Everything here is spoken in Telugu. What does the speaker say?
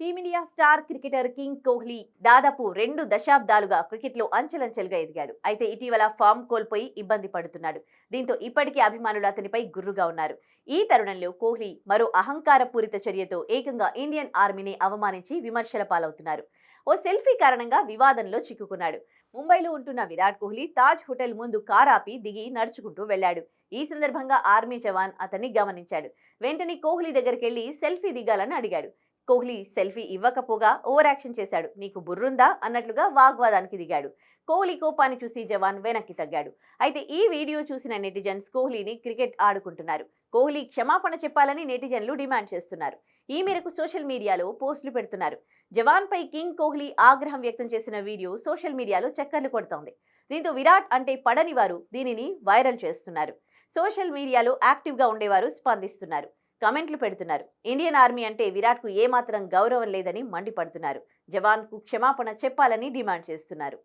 Team India star cricketer king Kohli దాదాపు రెండు దశాబ్దాలుగా క్రికెట్లో అంచెలంచెలుగా ఎదిగాడు. అయితే ఇటీవల ఫామ్ కోల్పోయి ఇబ్బంది పడుతున్నాడు. దీంతో ఇప్పటికీ అభిమానులు అతనిపై గుర్రుగా ఉన్నారు. ఈ తరుణంలో కోహ్లీ మరో అహంకారపూరిత చర్యతో ఏకంగా ఇండియన్ ఆర్మీని అవమానించి విమర్శల పాలవుతున్నారు. ఓ సెల్ఫీ కారణంగా వివాదంలో చిక్కుకున్నాడు. ముంబైలో ఉంటున్న విరాట్ కోహ్లీ తాజ్ హోటల్ ముందు కారాపి దిగి నడుచుకుంటూ వెళ్ళాడు. ఈ సందర్భంగా ఆర్మీ జవాన్ అతన్ని గమనించాడు. వెంటనే కోహ్లీ దగ్గరికి వెళ్ళి సెల్ఫీ దిగాలని అడిగాడు. కోహ్లీ సెల్ఫీ ఇవ్వకపోగా ఓవర్ యాక్షన్ చేశాడు. నీకు బుర్రుందా? అన్నట్లుగా వాగ్వాదానికి దిగాడు. కోహ్లీ కోపాన్ని చూసి జవాన్ వెనక్కి తగ్గాడు. అయితే ఈ వీడియో చూసిన నెటిజన్స్ కోహ్లీని క్రికెట్ ఆడుకుంటున్నారు. కోహ్లీ క్షమాపణ చెప్పాలని నెటిజన్లు డిమాండ్ చేస్తున్నారు. ఈ మేరకు సోషల్ మీడియాలో పోస్టులు పెడుతున్నారు. జవాన్పై కింగ్ కోహ్లీ ఆగ్రహం వ్యక్తం చేసిన వీడియో సోషల్ మీడియాలో చక్కర్లు కొడుతోంది. దీంతో విరాట్ అంటే పడని వారు దీనిని వైరల్ చేస్తున్నారు. సోషల్ మీడియాలో యాక్టివ్గా ఉండేవారు స్పందిస్తున్నారు. కమెంట్లు పెడుతున్నారు. ఇండియన్ ఆర్మీ అంటే విరాట్కు ఏమాత్రం గౌరవం లేదని మండిపడుతున్నారు. జవాన్కు క్షమాపణ చెప్పాలని డిమాండ్ చేస్తున్నారు.